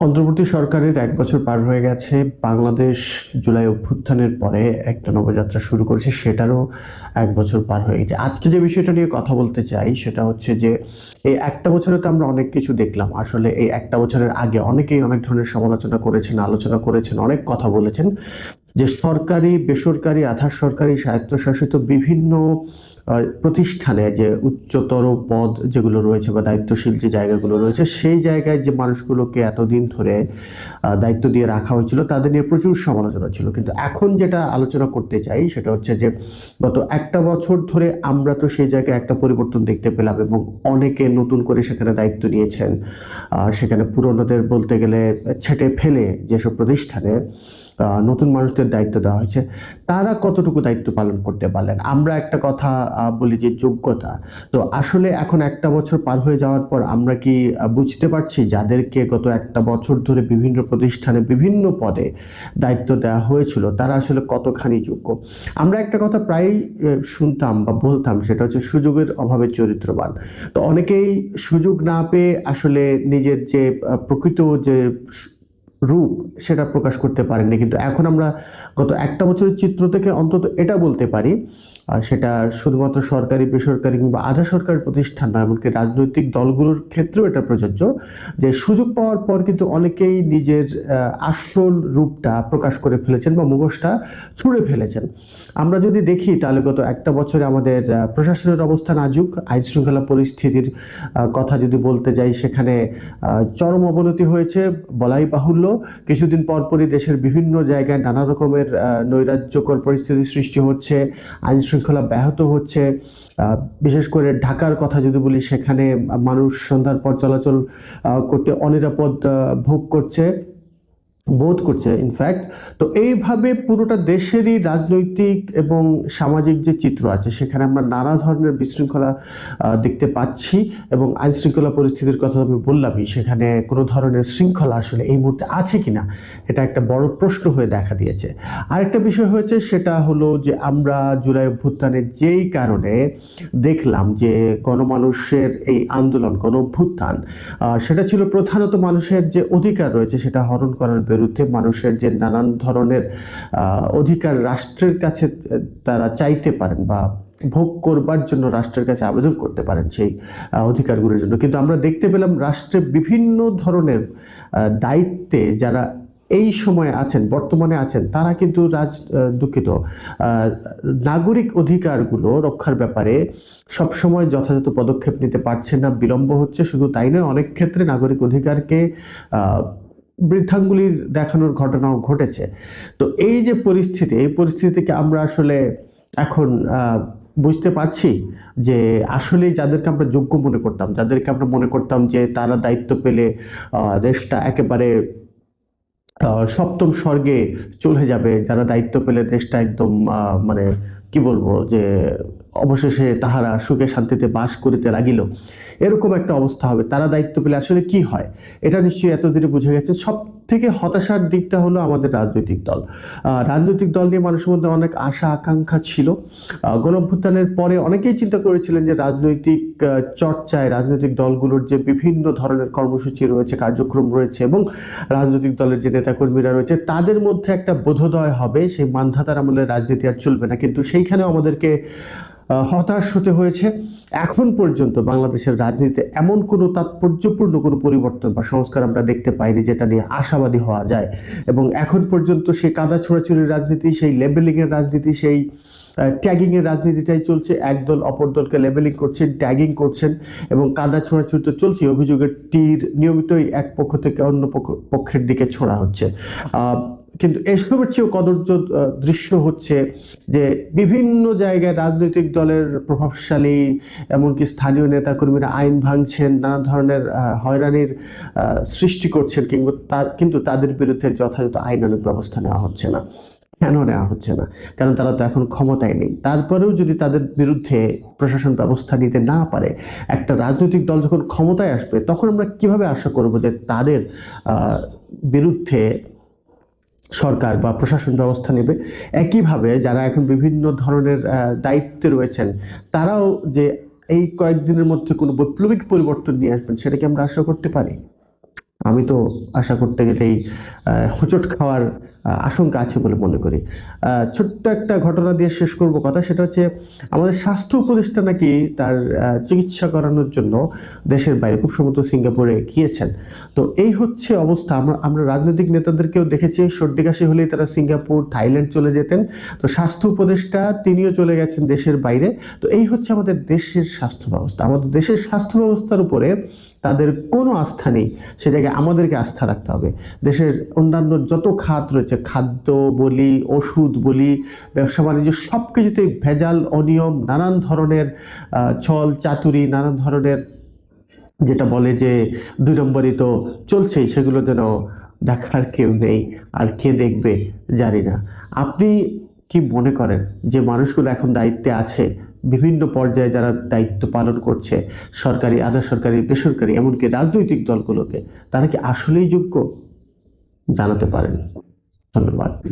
অন্তর্বর্তী সরকারের এক বছর পার হয়ে গেছে। বাংলাদেশ জুলাই অভ্যুত্থানের পরে একটা নবযাত্রা শুরু করেছে, সেটারও এক বছর পার হয়ে গেছে। আজকে যে বিষয়টা নিয়ে কথা বলতে চাই, সেটা হচ্ছে যে, এই একটা বছরে তো আমরা অনেক কিছু দেখলাম। আসলে এই একটা বছরের আগে অনেকেই অনেক ধরনের সমালোচনা করেছেন, আলোচনা করেছেন, অনেক কথা বলেছেন যে সরকারি, বেসরকারি আধা সরকারি, স্বায়ত্তশাসিত বিভিন্ন প্রতিষ্ঠানে যে উচ্চতর পদ যেগুলো রয়েছে বা দায়িত্বশীল যে জায়গাগুলো রয়েছে, সেই জায়গায় যে মানুষগুলোকে এতদিন ধরে দায়িত্ব দিয়ে রাখা হয়েছিল, তাদের নিয়ে প্রচুর সমালোচনা ছিল। কিন্তু এখন যেটা আলোচনা করতে চাই, সেটা হচ্ছে যে, গত একটা বছর ধরে আমরা তো সেই জায়গায় একটা পরিবর্তন দেখতে পেলাম এবং অনেকে নতুন করে সেখানে দায়িত্ব নিয়েছেন। সেখানে পুরনোদের বলতে গেলে ছেটে ফেলে যেসব প্রতিষ্ঠানে নতুন মানুষদের দায়িত্ব দেওয়া হয়েছে। তারা কতটুকু দায়িত্ব পালন করতে পারলেন? আমরা একটা কথা বলি যে যোগ্যতা। তো আসলে এখন একটা বছর পার হয়ে যাওয়ার পর আমরা কি বুঝতে পারছি যাদেরকে গত একটা বছর ধরে বিভিন্ন প্রতিষ্ঠানে বিভিন্ন পদে দায়িত্ব দেওয়া হয়েছিল, তারা আসলে কতখানি যোগ্য? আমরা একটা কথা প্রায়ই শুনতাম বা বলতাম, সেটা হচ্ছে সুযোগের অভাবে চরিত্রবান। তো অনেকেই সুযোগ না পেয়ে আসলে নিজের যে প্রকৃত যে রূপ সেটা প্রকাশ করতে পারেনি কিন্তু এখন আমরা গত একটা বছরের চিত্র থেকে অন্তত এটা বলতে পারি সেটা শুধুমাত্র সরকারি, বেসরকারি কিংবা আধা সরকারি প্রতিষ্ঠান নয়, এমনকি রাজনৈতিক দলগুলোর ক্ষেত্রেও এটা প্রযোজ্য যে সুযোগ পাওয়ার পর কিন্তু অনেকেই নিজের আসল রূপটা প্রকাশ করে ফেলেছেন বা মুখোশটা ছুঁড়ে ফেলেছেন। আমরা যদি দেখি তাহলে গত একটা বছরে আমাদের প্রশাসনের অবস্থা নাজুক আইন শৃঙ্খলা পরিস্থিতির কথা যদি বলতে যাই সেখানে চরম অবনতি হয়েছে, বলাই বাহুল্য। কিছুদিন পরপরই দেশের বিভিন্ন জায়গায় নানা রকমের নৈরাজ্যকর পরিস্থিতি সৃষ্টি হচ্ছে। আইন শৃঙ্খলা ব্যাহত হচ্ছে। বিশেষ করে ঢাকার কথা যদি বলি, সেখানে মানুষ সন্ধ্যার পর চলাচল করতে অনিরাপদ ভোগ করছে। বোধ করছে ইনফ্যাক্ট তো এইভাবে পুরোটা দেশেরই রাজনৈতিক এবং সামাজিক যে চিত্র আছে, সেখানে আমরা নানা ধরনের বিশৃঙ্খলা দেখতে পাচ্ছি এবং আইন শৃঙ্খলা পরিস্থিতির কথা আমি বললামই, সেখানে কোনো ধরনের শৃঙ্খলা আসলে এই মুহূর্তে আছে কি না এটা একটা বড় প্রশ্ন হয়ে দেখা দিয়েছে। আরেকটা বিষয় হয়েছে, সেটা হলো যে আমরা জুলাই অভ্যুত্থানে যেই কারণে দেখলাম যে গণমানুষের এই আন্দোলন গণ অভ্যুত্থান সেটা ছিল প্রধানত মানুষের যে অধিকার রয়েছে, সেটা হরণ করার বিরুদ্ধে মানুষের যে নানান ধরনের অধিকার রাষ্ট্রের কাছে তারা চাইতে পারেন বা ভোগ করবার জন্য রাষ্ট্রের কাছে আবেদন করতে পারেন সেই অধিকারগুলোর জন্য। কিন্তু আমরা দেখতে পেলাম রাষ্ট্রে বিভিন্ন ধরনের দায়িত্বে যারা এই সময়ে আছেন, বর্তমানে আছেন, তারা কিন্তু রাজ দুঃখিত। নাগরিক অধিকারগুলো রক্ষার ব্যাপারে সবসময় যথাযথ পদক্ষেপ নিতে পারছেন না, বিলম্ব হচ্ছে, শুধু তাই নয়, অনেক ক্ষেত্রে নাগরিক অধিকারকে আহ, বৃদ্ধাঙ্গুলি দেখানোর ঘটনাও ঘটেছে। তো এই যে পরিস্থিতি এই পরিস্থিতিকে আমরা আসলে এখন বুঝতে পারছি যে আসলে যাদেরকে আমরা যোগ্য মনে করতাম যাদেরকে আমরা মনে করতাম যে তারা দায়িত্ব পেলে দেশটা একেবারে সপ্তম স্বর্গে চলে যাবে যারা দায়িত্ব পেলে দেশটা একদম মানে কি বলব, যে অবশেষে তাহারা সুখে শান্তিতে বাস করিতে লাগিল। এরকম একটা অবস্থা হবে। তারা দায়িত্ব পেলে আসলে কি হয়? এটা নিশ্চয়ই এতদিনে বুঝে গেছে সব থেকে হতাশার দিকটা হলো আমাদের রাজনৈতিক দল। রাজনৈতিক দল নিয়ে মানুষের মধ্যে অনেক আশা আকাঙ্ক্ষা ছিল। আহ, গণঅভ্যুত্থানের পরে অনেকেই চিন্তা করেছিলেন যে রাজনৈতিক চর্চায় রাজনৈতিক দলগুলোর যে বিভিন্ন ধরনের কর্মসূচি রয়েছে কার্যক্রম রয়েছে এবং রাজনৈতিক দলের যে নেতাকর্মীরা রয়েছে তাদের মধ্যে একটা বোধোদয় হবে সেই মান্ধাতার আমলের রাজনীতি আর চলবে না। কিন্তু সেইখানেও আমাদেরকে হতাশ হতে হয়েছে। এখন পর্যন্ত বাংলাদেশের রাজনীতিতে এমন কোনো তাৎপর্যপূর্ণ কোনো পরিবর্তন বা সংস্কার আমরা দেখতে পাইনি যেটা নিয়ে আশাবাদী হওয়া যায়। এবং এখন পর্যন্ত সেই কাদা ছোড়াছুড়ির রাজনীতি, সেই লেবেলিংয়ের রাজনীতি, সেই ট্যাগিংয়ের রাজনীতিটাই চলছে। একদল অপর দলকে লেবেলিং করছেন, ট্যাগিং করছেন এবং কাদা ছোঁড়াছুড়ি তো চলছে অভিযোগের তীর নিয়মিতই এক পক্ষ থেকে অন্য পক্ষ- পক্ষের দিকে ছোড়া হচ্ছে। কিন্তু এসবের চেয়েও কদর্য দৃশ্য হচ্ছে যে বিভিন্ন জায়গায় রাজনৈতিক দলের প্রভাবশালী এমনকি স্থানীয় নেতাকর্মীরা আইন ভাঙছেন, নানা ধরনের হয়রানির সৃষ্টি করছেন কিংবা কিন্তু তাদের বিরুদ্ধে যথাযথ আইনানুগ ব্যবস্থা নেওয়া হচ্ছে না। কেন নেওয়া হচ্ছে না? কারণ তারা তো এখন ক্ষমতায় নেই। তারপরেও যদি তাদের বিরুদ্ধে প্রশাসন ব্যবস্থা নিতে না পারে, একটা রাজনৈতিক দল যখন ক্ষমতায় আসবে, তখন আমরা কীভাবে আশা করব যে তাদের বিরুদ্ধে সরকার বা প্রশাসন ব্যবস্থা নেবে। একইভাবে যারা এখন বিভিন্ন ধরনের দায়িত্বে রয়েছেন, তারাও যে এই কয়েকদিনের মধ্যে কোনো বৈপ্লবিক পরিবর্তন নিয়ে আসবেন সেটাকে আমরা আশা করতে পারি? আমি তো আশা করতে গেলেই হোঁচট খাওয়ার আশঙ্কা আছে বলে মনে করি। ছোট্ট একটা ঘটনা দিয়ে শেষ করব কথা, সেটা হচ্ছে আমাদের স্বাস্থ্য উপদেষ্টা নাকি তার চিকিৎসা করানোর জন্য দেশের বাইরে, খুব সম্ভবত সিঙ্গাপুরে গিয়েছেন। তো এই হচ্ছে অবস্থা। আমরা আমরা রাজনৈতিক নেতাদেরকেও দেখেছি সর্দি কাশি হলেই তারা সিঙ্গাপুর, থাইল্যান্ড চলে যেতেন। তো স্বাস্থ্য উপদেষ্টা তিনিও চলে গেছেন দেশের বাইরে। তো এই হচ্ছে আমাদের দেশের স্বাস্থ্য ব্যবস্থা। আমাদের দেশের স্বাস্থ্য ব্যবস্থার উপরে তাদের কোনো আস্থা নেই। সে জায়গায় আমাদেরকে আস্থা রাখতে হবে। দেশের অন্যান্য যত খাত রয়েছে, খাদ্য বলি, ওষুধ বলি, ব্যবসা বাণিজ্য সব কিছুতেই ভেজাল, অনিয়ম, নানান ধরনের ছল চাতুরি, নানান ধরনের যেটা বলে যে দুই নম্বরই তো চলছেই, সেগুলো যেন দেখার কেউ নেই আর কে দেখবে জানি না। আপনি কি মনে করেন যে মানুষগুলো এখন দায়িত্বে আছে? বিভিন্ন পর্যায়ে যারা দায়িত্ব পালন করছে, সরকারি, আধা সরকারি, বেসরকারি, এমনকি রাজনৈতিক দলগুলোকে, তারা কি আসলেই যোগ্য? জানাতে পারেন। ধন্যবাদ।